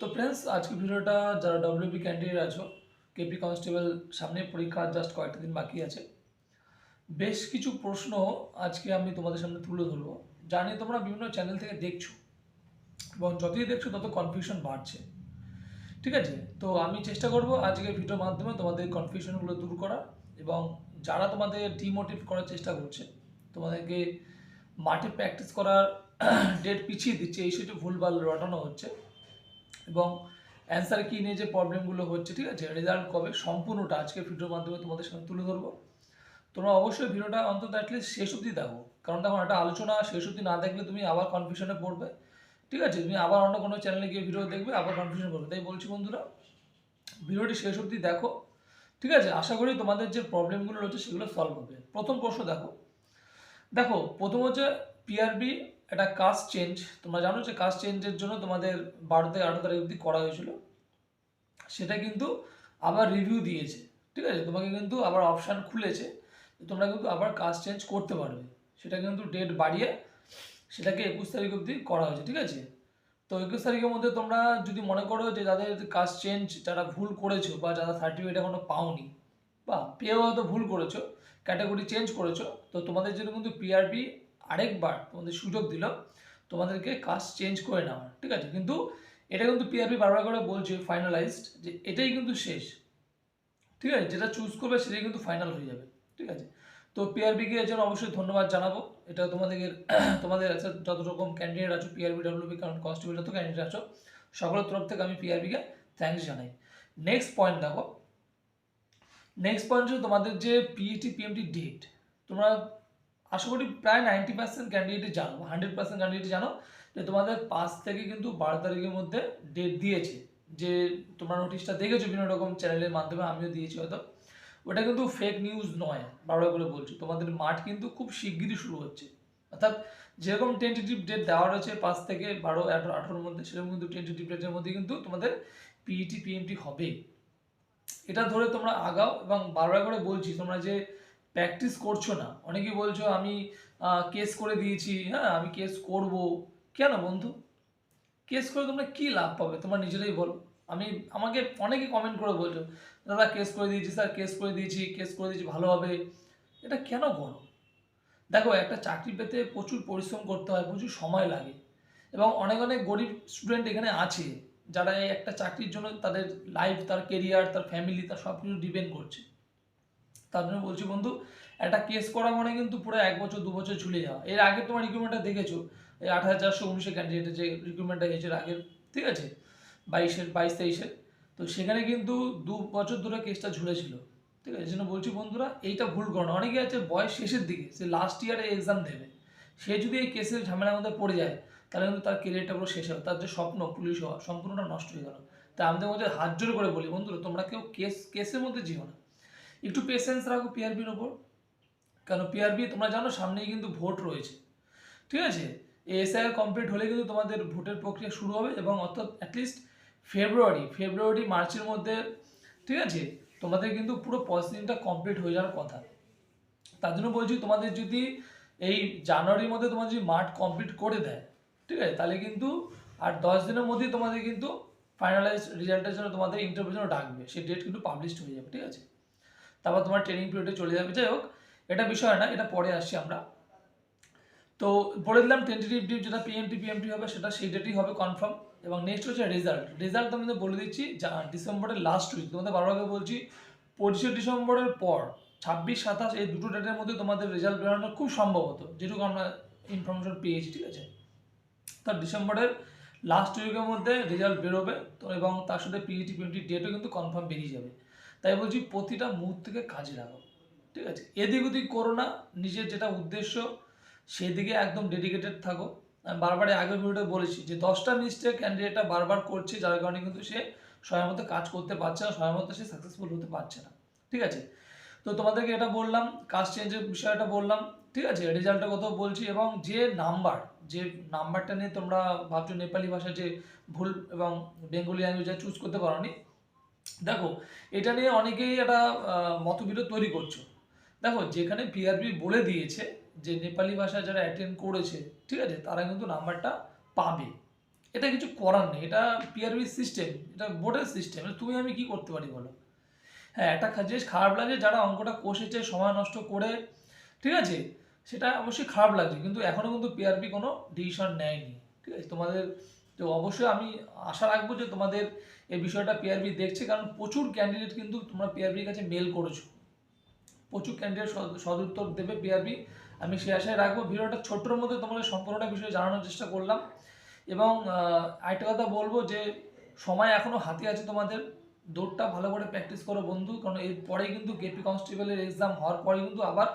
তো ফ্রেন্ডস আজকে ভিডিওটা যারা ডব্লিউবি ক্যান্ডিডেট আছো কেপি কনস্টেবল সামনে পরীক্ষা জাস্ট কয়েকটা দিন বাকি আছে। বেশ কিছু প্রশ্ন আজকে আমি তোমাদের সামনে তুলে ধরবো। জানি তোমরা বিভিন্ন চ্যানেল থেকে দেখছ, এবং যতই দেখছ তত কনফিউশন বাড়ছে। ঠিক আছে? তো আমি চেষ্টা করব আজকের ভিডিওর মাধ্যমে তোমাদের কনফিউশনগুলো দূর করা, এবং যারা তোমাদের ডিমোটিভ করার চেষ্টা করছে, তোমাদেরকে মাঠে প্র্যাকটিস করার ডেট পিছিয়ে দিচ্ছে, এই সেটা ভুলভাল রটানো হচ্ছে। এবং অ্যান্সার কি নিয়ে যে প্রবলেমগুলো হচ্ছে, ঠিক আছে? রেজাল্ট কবে? সম্পূর্ণটা আজকে ভিডিওর মাধ্যমে তোমাদের সামনে তুলে ধরবো। তোমরা অবশ্যই ভিডিওটা অন্তত অ্যাটলিস্ট শেষ অবধি দেখো। কারণ দেখো, একটা আলোচনা শেষ অবধি না দেখলে তুমি আবার কনফিউশনে পড়বে। ঠিক আছে? তুমি আবার অন্য কোনো চ্যানেলে গিয়ে ভিডিও দেখবে, আবার কনফিউশন করবে। তাই বলছি বন্ধুরা, ভিডিওটি শেষ অবধি দেখো। ঠিক আছে? আশা করি তোমাদের যে প্রবলেমগুলো রয়েছে সেগুলো সলভ হবে। প্রথম প্রশ্ন দেখো। দেখো, প্রথম হচ্ছে পিআরবি একটা কাজ চেঞ্জ তোমরা জানো যে কাজ চেঞ্জের জন্য তোমাদের বারো থেকে আঠারো তারিখ অবধি করা হয়েছিল। সেটা কিন্তু আবার রিভিউ দিয়েছে, ঠিক আছে? তোমাকে কিন্তু আবার অপশান খুলেছে তোমরা কিন্তু আবার কাজ চেঞ্জ করতে পারবে। সেটা কিন্তু ডেট বাড়িয়ে সেটাকে একুশ তারিখ অবধি করা হয়েছে, ঠিক আছে? তো একুশ তারিখের মধ্যে তোমরা যদি মনে করো যে যাদের কাজ চেঞ্জ যারা ভুল করেছ বা যারা সার্টিফিকেট এখনও পাওনি বা পেয়েও হয়তো ভুল করেছ ক্যাটাগরি চেঞ্জ করেছ, তো তোমাদের জন্য কিন্তু পিআরবি আরেকবার তোমাদের সুযোগ দিল তোমাদেরকে কাস্ট চেঞ্জ করে নেওয়ার, ঠিক আছে? কিন্তু এটা কিন্তু পিআরবি বারবার করে বলছে ফাইনালাইজড যে এটাই কিন্তু শেষ, ঠিক আছে? যেটা চুজ করবে সেটাই কিন্তু ফাইনাল হয়ে যাবে, ঠিক আছে? তো পিআরবিকে এর জন্য অবশ্যই ধন্যবাদ জানাব। এটা তোমাদের তোমাদের আছে যত রকম ক্যান্ডিডেট আছো পিআরবি ডাব্লিউবি কারণ কনস্টেবল যত ক্যান্ডিডেট আছো, সকলের তরফ থেকে আমি পিআরবিকে থ্যাঙ্কস জানাই। নেক্সট পয়েন্ট দেখো। নেক্সট পয়েন্ট হচ্ছে তোমাদের যে পিএইচটি পিএমটি ডেট তোমরা আশা করি প্রায় নাইনটি পার্সেন্ট ক্যান্ডিডেট জানো হান্ড্রেড পার্সেন্ট ক্যান্ডিডেট জানো। যে তোমাদের পাঁচ থেকে কিন্তু বারো তারিখের মধ্যে ডেট দিয়েছে। যে তোমরা নোটিশটা দেখেছ বিভিন্ন রকম চ্যানেলের মাধ্যমে, আমিও দিয়েছি হয়তো। ওটা কিন্তু ফেক নিউজ নয়, বারবার করে বলছি। তোমাদের মাঠ কিন্তু খুব শিগগিরই শুরু হচ্ছে। অর্থাৎ যেরকম টেন্টেটিভ ডেট দেওয়া রয়েছে পাঁচ থেকে বারো আঠারো আঠারোর মধ্যে, সেরকম কিন্তু টেন্টেটিভ ডেটের মধ্যে কিন্তু তোমাদের পিইটি পিএমটি হবে। এটা ধরে তোমরা আগাও এবং বারবার করে বলছি, তোমরা যে প্র্যাকটিস করছ না? অনেকেই বলছো, আমি কেস করে দিয়েছি হ্যাঁ আমি কেস করব। কেন বন্ধু? কেস করে তোমরা কী লাভ পাবে? তোমরা নিজেরাই বলো। আমি, আমাকে অনেকে কমেন্ট করে বলছো, দাদা কেস করে দিয়েছি স্যার কেস করে দিয়েছি কেস করে দিয়েছি, ভালো হবে। এটা কেন করো? দেখো, একটা চাকরি পেতে প্রচুর পরিশ্রম করতে হয়, প্রচুর সময় লাগে। এবং অনেক অনেক গরিব স্টুডেন্ট এখানে আছে, যারা একটা চাকরির জন্য তাদের লাইফ তার কেরিয়ার তার ফ্যামিলি তার সব কিছু ডিপেন্ড করছে। তার জন্য বলছি, বন্ধু, একটা কেস করা মানে কিন্তু পুরো এক বছর, দু বছর ঝুলে যাওয়া। এর আগে তোমার রিক্রুটমেন্টটা দেখেছ? এই আট হাজার চারশো উনিশে ক্যান্ডিডেটের যে রিক্রুটমেন্টটা হয়েছে আগের, ঠিক আছে? বাইশের, বাইশ, তেইশের। তো সেখানে কিন্তু দু বছর ধরে কেসটা ঝুলেছিল। ঠিক আছে? জন্য বলছি, বন্ধুরা, এইটা ভুল করো অনেকে আছে বয়স শেষের দিকে, সে লাস্ট ইয়ারে এক্সাম দেবে। সে যদি এই কেসের ঝামেলার মধ্যে পড়ে যায়, তাহলে কিন্তু তার কেরিয়ারটা পুরো শেষ হবে। তার যে স্বপ্ন পুলিশ হওয়া, সম্পূর্ণটা নষ্ট হয়ে গেল। তাই আমাদের মধ্যে হাত জোর করে বলি, বন্ধুরা, তোমরা কেউ কেস কেসের মধ্যে যেও না। একটু পেশেন্স রাখো পিআরবির ওপর। কারণ পিআরবি তোমরা জানো সামনেই কিন্তু ভোট রয়েছে। ঠিক আছে? এসআইআর কমপ্লিট হলে কিন্তু তোমাদের ভোটের প্রক্রিয়া শুরু হবে এবং অর্থাৎ অ্যাটলিস্ট ফেব্রুয়ারি ফেব্রুয়ারি মার্চের মধ্যে, ঠিক আছে? তোমাদের কিন্তু পুরো প্রসেসিংটা কমপ্লিট হয়ে যাওয়ার কথা। তার জন্য বলছি তোমাদের যদি এই জানুয়ারির মধ্যে তোমার যদি মাঠ কমপ্লিট করে দেয়, ঠিক আছে? তাহলে কিন্তু আর দশ দিনের মধ্যেই তোমাদের কিন্তু ফাইনালাইজ রেজাল্টের জন্য তোমাদের ইন্টারভিউ জন্য ডাকবে। সেই ডেট কিন্তু পাবলিশড হয়ে যাবে, ঠিক আছে? তারপর তোমার ট্রেনিং পিরিয়ডে চলে যাবে। যাই হোক, এটা বিষয় না, এটা পরে আসছি আমরা। তো বলে দিলাম টেন্টেটিভ ডেট যেটা পিএমটি পিএমটি হবে, সেটা সেই ডেটই হবে কনফার্ম এবং নেক্সট হচ্ছে রেজাল্ট রেজাল্ট তোমাদের বলে দিচ্ছি, যা ডিসেম্বরের লাস্ট উইক তোমাদের বারো আগে বলছি, পঁচিশে ডিসেম্বরের পর, ছাব্বিশ, সাতাশ, এই দুটো ডেটের মধ্যে তোমাদের রেজাল্ট বেরোনো খুব সম্ভবত। যেটুকু আমরা ইনফরমেশন পেয়েছি, ঠিক আছে? তার ডিসেম্বরের লাস্ট উইকের মধ্যে রেজাল্ট বেরোবে, তো এবং তার সাথে পিইটি পিএমটি ডেটও কিন্তু কনফার্ম বেরিয়ে যাবে। তাই বলছি প্রতিটা মুহূর্তকে কাজে লাগাও, ঠিক আছে? এদিক ওদিক করো না, নিজের যেটা উদ্দেশ্য সেদিকে একদম ডেডিকেটেড থাকো। আমি বারবার আগের ভিডিওতে বলেছি যে দশটা মিস্টেক ক্যান্ডিডেটটা বারবার করছে, যার কারণে কিন্তু সে সময় মতো কাজ করতে পারছে না সময় মতো সে সাকসেসফুল হতে পারছে না, ঠিক আছে? তো তোমাদেরকে এটা বললাম কাজ চেঞ্জের বিষয়টা বললাম, ঠিক আছে? রেজাল্টের কথাও বলছি এবং যে নাম্বার যে নাম্বারটা নিয়ে তোমরা ভাবছ, নেপালি ভাষা যে ভুল এবং বেঙ্গলি ল্যাঙ্গুয়েজে চুজ করতে পারোনি দেখো, এটা নিয়ে অনেকেই একটা মতবিরোধ তৈরি করছ। দেখো, যেখানে পিআরবি বলে দিয়েছে যে নেপালি ভাষা যারা অ্যাটেন্ড করেছে, ঠিক আছে, তারা কিন্তু নাম্বারটা পাবে। এটা কিছু করার নেই, এটা পিআরবি সিস্টেম এটা বোর্ডের সিস্টেম তুমি আমি কি করতে পারি বলো? হ্যাঁ একটা জিনিস খারাপ লাগে, যারা অঙ্কটা কষেছে, সময় নষ্ট করে, ঠিক আছে, সেটা অবশ্যই খারাপ লাগছে, কিন্তু এখনও কিন্তু পিআরবি কোনো ডিসিশন নেয়নি, ঠিক আছে, তোমাদের তো অবশ্যই আমি আশা রাখব যে তোমাদের এই বিষয়টা পিআরবি দেখছে, কারণ প্রচুর ক্যান্ডিডেট কিন্তু তোমরা পিআরবির কাছে মেল করেছ। প্রচুর ক্যান্ডিডেট সদুত্তর দেবে পিআরবি আমি সে আশায় রাখব। ভিডিওটা ছোট্টর মধ্যে তোমাদের সম্পূর্ণটা বিষয়ে জানানোর চেষ্টা করলাম। এবং আরেকটা কথা বলব যে, সময় এখনও হাতে আছে তোমাদের। দৌড়টা ভালো করে প্র্যাকটিস করো বন্ধু, কারণ এর পরেই কিন্তু কেপি কনস্টেবলের এক্সাম হওয়ার পরে কিন্তু আবার